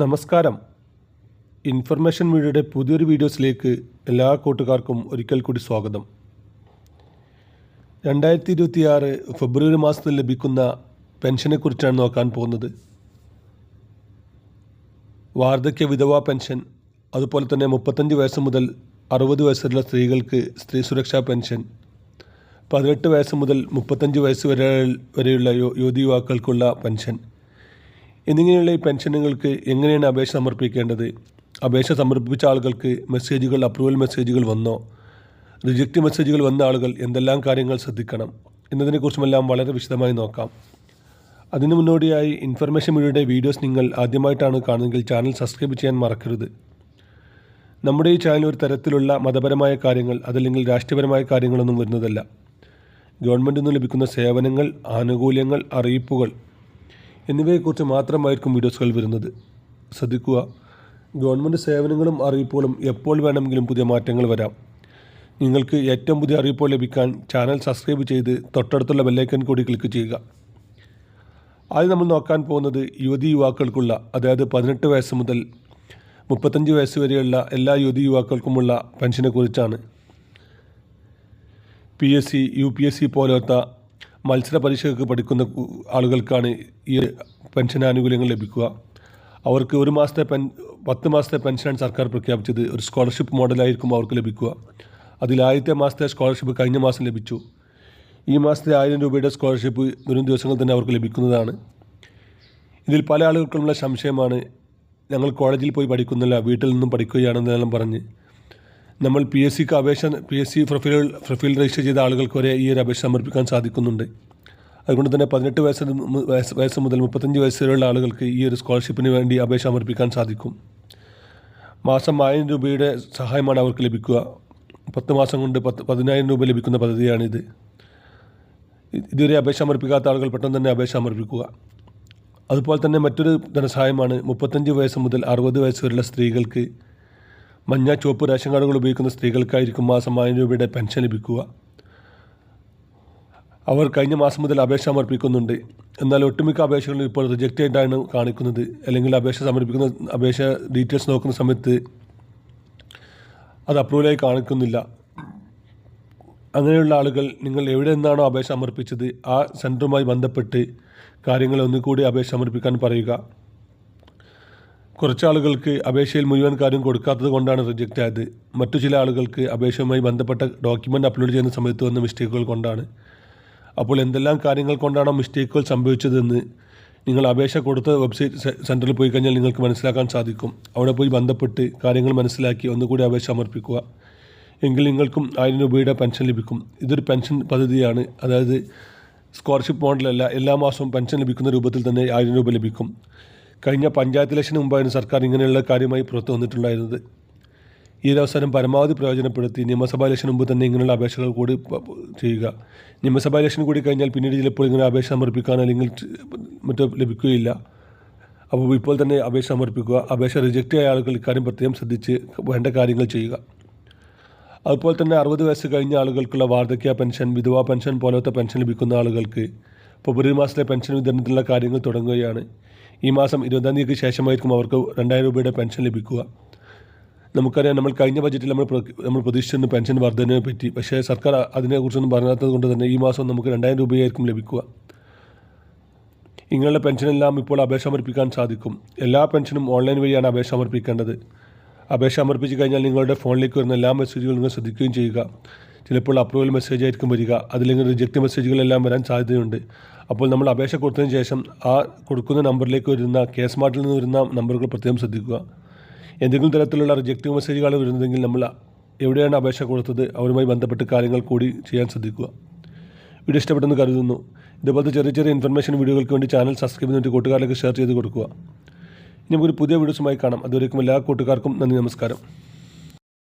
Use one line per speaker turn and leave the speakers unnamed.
നമസ്കാരം. ഇൻഫർമേഷൻ മീഡിയയുടെ പുതിയൊരു വീഡിയോസിലേക്ക് എല്ലാ കൂട്ടുകാർക്കും ഒരിക്കൽ കൂടി സ്വാഗതം. രണ്ടായിരത്തി ഇരുപത്തിയാറ് ഫെബ്രുവരി മാസത്തിൽ ലഭിക്കുന്ന പെൻഷനെക്കുറിച്ചാണ് നോക്കാൻ പോകുന്നത്. വാർദ്ധക്യ വിധവാ പെൻഷൻ അതുപോലെ തന്നെ മുപ്പത്തഞ്ച് വയസ്സ് മുതൽ അറുപത് വയസ്സുള്ള സ്ത്രീകൾക്ക് സ്ത്രീ സുരക്ഷാ പെൻഷൻ പതിനെട്ട് വയസ്സ് മുതൽ മുപ്പത്തഞ്ച് വയസ്സ് വരെ വരെയുള്ള യുവതി യുവാക്കൾക്കുള്ള പെൻഷൻ എന്നിങ്ങനെയുള്ള ഈ പെൻഷനുകൾക്ക് എങ്ങനെയാണ് അപേക്ഷ സമർപ്പിക്കേണ്ടത്? അപേക്ഷ സമർപ്പിച്ച ആളുകൾക്ക് മെസ്സേജുകൾ അപ്രൂവൽ മെസ്സേജുകൾ വന്നോ? റിജക്റ്റ് മെസ്സേജുകൾ വന്ന ആളുകൾ എന്തെല്ലാം കാര്യങ്ങൾ ശ്രദ്ധിക്കണം എന്നതിനെക്കുറിച്ചുമെല്ലാം വളരെ വിശദമായി നോക്കാം. അതിനു മുന്നോടിയായി ഇൻഫർമേഷൻ മീഡിയയുടെ വീഡിയോസ് നിങ്ങൾ ആദ്യമായിട്ടാണ് കാണുന്നതെങ്കിൽ ചാനൽ സബ്സ്ക്രൈബ് ചെയ്യാൻ മറക്കരുത്. നമ്മുടെ ഈ ചാനൽ ഒരു തരത്തിലുള്ള മതപരമായ കാര്യങ്ങൾ അതല്ലെങ്കിൽ രാഷ്ട്രീയപരമായ കാര്യങ്ങളൊന്നും വരുന്നതല്ല. ഗവൺമെന്റിൽ നിന്ന് ലഭിക്കുന്ന സേവനങ്ങൾ ആനുകൂല്യങ്ങൾ അറിയിപ്പുകൾ എന്നിവയെക്കുറിച്ച് മാത്രമായിരിക്കും വീഡിയോസുകൾ വരുന്നത്. ശ്രദ്ധിക്കുക ഗവൺമെന്റ് സേവനങ്ങളും അറിയിപ്പുകളും എപ്പോൾ വേണമെങ്കിലും പുതിയ മാറ്റങ്ങൾ വരാം. നിങ്ങൾക്ക് ഏറ്റവും പുതിയ അറിയിപ്പുകൾ ലഭിക്കാൻ ചാനൽ സബ്സ്ക്രൈബ് ചെയ്ത് തൊട്ടടുത്തുള്ള ബെല്ലൈക്കൻ കൂടി ക്ലിക്ക് ചെയ്യുക. ആദ്യം നമ്മൾ നോക്കാൻ പോകുന്നത് യുവതി യുവാക്കൾക്കുള്ള അതായത് പതിനെട്ട് വയസ്സ് മുതൽ മുപ്പത്തഞ്ച് വയസ്സ് വരെയുള്ള എല്ലാ യുവതി യുവാക്കൾക്കുമുള്ള പെൻഷനെക്കുറിച്ചാണ്. P S C U P S C പോലത്തെ മത്സര പരീക്ഷയ്ക്ക് പഠിക്കുന്ന ആളുകൾക്കാണ് ഈ പെൻഷൻ ആനുകൂല്യങ്ങൾ ലഭിക്കുക. അവർക്ക് ഒരു മാസത്തെ പെൻ പത്ത് മാസത്തെ പെൻഷനാണ് സർക്കാർ പ്രഖ്യാപിച്ചത്. ഒരു സ്കോളർഷിപ്പ് മോഡലായിരിക്കും അവർക്ക് ലഭിക്കുക. അതിൽ ആദ്യത്തെ മാസത്തെ സ്കോളർഷിപ്പ് കഴിഞ്ഞ മാസം ലഭിച്ചു. ഈ മാസത്തെ ആയിരം രൂപയുടെ സ്കോളർഷിപ്പ് വരും ദിവസങ്ങൾ തന്നെ അവർക്ക് ലഭിക്കുന്നതാണ്. ഇതിൽ പല ആളുകൾക്കുള്ള സംശയമാണ്. ഞങ്ങൾ കോളേജിൽ പോയി പഠിക്കുന്നില്ല വീട്ടിൽ നിന്നും പഠിക്കുകയാണെന്നെല്ലാം പറഞ്ഞ് നമ്മൾ പി എസ് സിക്ക് അപേക്ഷ P S C profile profile register ചെയ്ത ആളുകൾക്ക് വരെ ഈ ഒരു അപേക്ഷ സമർപ്പിക്കാൻ സാധിക്കുന്നുണ്ട്. അതുകൊണ്ട് തന്നെ പതിനെട്ട് വയസ്സ് വയസ്സ് മുതൽ മുപ്പത്തഞ്ച് വയസ്സ് വരെയുള്ള ആളുകൾക്ക് ഈ ഒരു സ്കോളർഷിപ്പിന് വേണ്ടി അപേക്ഷ സമർപ്പിക്കാൻ സാധിക്കും. മാസം ആയിരം രൂപയുടെ സഹായമാണ് അവർക്ക് ലഭിക്കുക. പത്ത് മാസം കൊണ്ട് പത്ത് പതിനായിരം രൂപ ലഭിക്കുന്ന പദ്ധതിയാണിത്. ഇതുവരെ അപേക്ഷ സമർപ്പിക്കാത്ത ആളുകൾ പെട്ടെന്ന് തന്നെ അപേക്ഷ സമർപ്പിക്കുക. അതുപോലെ തന്നെ മറ്റൊരു ധനസഹായമാണ് മുപ്പത്തഞ്ച് വയസ്സ് മുതൽ അറുപത് വയസ്സ് വരെയുള്ള സ്ത്രീകൾക്ക് മഞ്ഞ ചുവപ്പ് റേഷൻ കാർഡുകൾ ഉപയോഗിക്കുന്ന സ്ത്രീകൾക്കായിരിക്കും മാസം ആയിരം രൂപയുടെ പെൻഷൻ ലഭിക്കുക. അവർ കഴിഞ്ഞ മാസം മുതൽ അപേക്ഷ സമർപ്പിക്കുന്നുണ്ട്. എന്നാൽ ഒട്ടുമിക്ക അപേക്ഷകളും ഇപ്പോൾ റിജക്റ്റ് ആയിട്ടാണ് കാണിക്കുന്നത്. അല്ലെങ്കിൽ അപേക്ഷ സമർപ്പിക്കുന്ന അപേക്ഷ ഡീറ്റെയിൽസ് നോക്കുന്ന സമയത്ത് അത് അപ്രൂവലായി കാണിക്കുന്നില്ല. അങ്ങനെയുള്ള ആളുകൾ നിങ്ങൾ എവിടെ നിന്നാണോ അപേക്ഷ സമർപ്പിച്ചത് ആ സെന്ററുമായി ബന്ധപ്പെട്ട് കാര്യങ്ങൾ ഒന്നുകൂടി അപേക്ഷ സമർപ്പിക്കാൻ പറയുക. കുറച്ച് ആളുകൾക്ക് അപേക്ഷയിൽ മുഴുവൻ കാര്യം കൊടുക്കാത്തത് കൊണ്ടാണ് റിജക്റ്റ് ആയത്. മറ്റു ചില ആളുകൾക്ക് അപേക്ഷയുമായി ബന്ധപ്പെട്ട ഡോക്യുമെന്റ് അപ്ലോഡ് ചെയ്യുന്ന സമയത്ത് വന്ന മിസ്റ്റേക്കുകൾ കൊണ്ടാണ്. അപ്പോൾ എന്തെല്ലാം കാര്യങ്ങൾ കൊണ്ടാണോ മിസ്റ്റേക്കുകൾ സംഭവിച്ചതെന്ന് നിങ്ങൾ അപേക്ഷ കൊടുത്ത വെബ്സൈറ്റ് സെന്ററിൽ പോയി കഴിഞ്ഞാൽ നിങ്ങൾക്ക് മനസ്സിലാക്കാൻ സാധിക്കും. അവിടെ പോയി ബന്ധപ്പെട്ട് കാര്യങ്ങൾ മനസ്സിലാക്കി ഒന്നുകൂടി അപേക്ഷ സമർപ്പിക്കുക. എങ്കിൽ നിങ്ങൾക്കും ആയിരം രൂപയുടെ പെൻഷൻ ലഭിക്കും. ഇതൊരു പെൻഷൻ പദ്ധതിയാണ്. അതായത് സ്കോളർഷിപ്പ് മോഡലല്ല എല്ലാ മാസവും പെൻഷൻ ലഭിക്കുന്ന രൂപത്തിൽ തന്നെ ആയിരം രൂപ ലഭിക്കും. കഴിഞ്ഞ പഞ്ചായത്ത് ഇലക്ഷന് മുമ്പായിരുന്നു സർക്കാർ ഇങ്ങനെയുള്ള കാര്യമായി പുറത്തു വന്നിട്ടുണ്ടായിരുന്നത്. ഈ അവസരം പരമാവധി പ്രയോജനപ്പെടുത്തി നിയമസഭാ ഇലക്ഷന് മുമ്പ് തന്നെ ഇങ്ങനെയുള്ള അപേക്ഷകൾ കൂടി ചെയ്യുക. നിയമസഭാ ഇലക്ഷൻ കൂടി കഴിഞ്ഞാൽ പിന്നീട് ചിലപ്പോൾ ഇങ്ങനെ അപേക്ഷ സമർപ്പിക്കാൻ അല്ലെങ്കിൽ മറ്റോ ലഭിക്കുകയില്ല. അപ്പോൾ ഇപ്പോൾ തന്നെ അപേക്ഷ സമർപ്പിക്കുക അപേക്ഷ റിജക്റ്റ് ആയ ആളുകൾ ഇക്കാര്യം പ്രത്യേകം ശ്രദ്ധിച്ച് വേണ്ട കാര്യങ്ങൾ ചെയ്യുക. അതുപോലെ തന്നെ അറുപത് വയസ്സ് കഴിഞ്ഞ ആളുകൾക്കുള്ള വാർദ്ധക്യ പെൻഷൻ വിധവാ പെൻഷൻ പോലത്തെ പെൻഷൻ ലഭിക്കുന്ന ആളുകൾക്ക് ഫെബ്രുവരി മാസത്തെ പെൻഷൻ വിതരണത്തിലുള്ള കാര്യങ്ങൾ തുടങ്ങുകയാണ്. ഈ മാസം ഇരുപതാം തീയതിക്ക് ശേഷമായിരിക്കും അവർക്ക് രണ്ടായിരം രൂപയുടെ പെൻഷൻ ലഭിക്കുക. നമുക്കറിയാം നമ്മൾ കഴിഞ്ഞ ബജറ്റിൽ നമ്മൾ നമ്മൾ പ്രതീക്ഷിച്ചിരുന്ന പെൻഷൻ വർധനയെ പറ്റി. പക്ഷേ സർക്കാർ അതിനെക്കുറിച്ചൊന്നും പറയാത്തത് കൊണ്ട് തന്നെ ഈ മാസം നമുക്ക് രണ്ടായിരം രൂപയായിരിക്കും ലഭിക്കുക. ഇങ്ങനെയുള്ള പെൻഷനെല്ലാം ഇപ്പോൾ അപേക്ഷ സമർപ്പിക്കാൻ സാധിക്കും. എല്ലാ പെൻഷനും ഓൺലൈൻ വഴിയാണ് അപേക്ഷ സമർപ്പിക്കേണ്ടത്. അപേക്ഷ സമർപ്പിച്ച് കഴിഞ്ഞാൽ നിങ്ങളുടെ ഫോണിലേക്ക് വരുന്ന എല്ലാ മെസ്സേജുകളും നിങ്ങൾ ശ്രദ്ധിക്കുകയും ചെയ്യുക. ചിലപ്പോൾ അപ്രൂവൽ മെസ്സേജ് ആയിരിക്കും വരിക. അതില്ലെങ്കിൽ റിജക്റ്റ് മെസ്സേജുകളെല്ലാം വരാൻ സാധ്യതയുണ്ട്. അപ്പോൾ നമ്മൾ അപേക്ഷ കൊടുത്തതിന് ശേഷം ആ കൊടുക്കുന്ന നമ്പറിലേക്ക് വരുന്ന കെ സ്മാർട്ടിൽ നിന്ന് വരുന്ന നമ്പറുകൾ പ്രത്യേകം ശ്രദ്ധിക്കുക. എന്തെങ്കിലും തരത്തിലുള്ള റിജക്റ്റ് മെസ്സേജുകൾ വരുന്നതെങ്കിൽ നമ്മൾ എവിടെയാണ് അപേക്ഷ കൊടുത്തത് അവരുമായി ബന്ധപ്പെട്ട് കാര്യങ്ങൾ കൂടി ചെയ്യാൻ ശ്രദ്ധിക്കുക. വീഡിയോ ഇഷ്ടപ്പെട്ടെന്ന് കരുതുന്നു. ഇതുപോലത്തെ ചെറിയ ചെറിയ ഇൻഫർമേഷൻ വീഡിയോകൾക്ക് വേണ്ടി ചാനൽ സബ്സ്ക്രൈബ് ചെയ്തിട്ട് കൂട്ടുകാരിലേക്ക് ഷെയർ ചെയ്ത് കൊടുക്കുക. ഇനി നമുക്കൊരു പുതിയ വീഡിയോസുമായി കാണാം. അതുവരേക്കും എല്ലാ കൂട്ടുകാർക്കും നന്ദി നമസ്കാരം.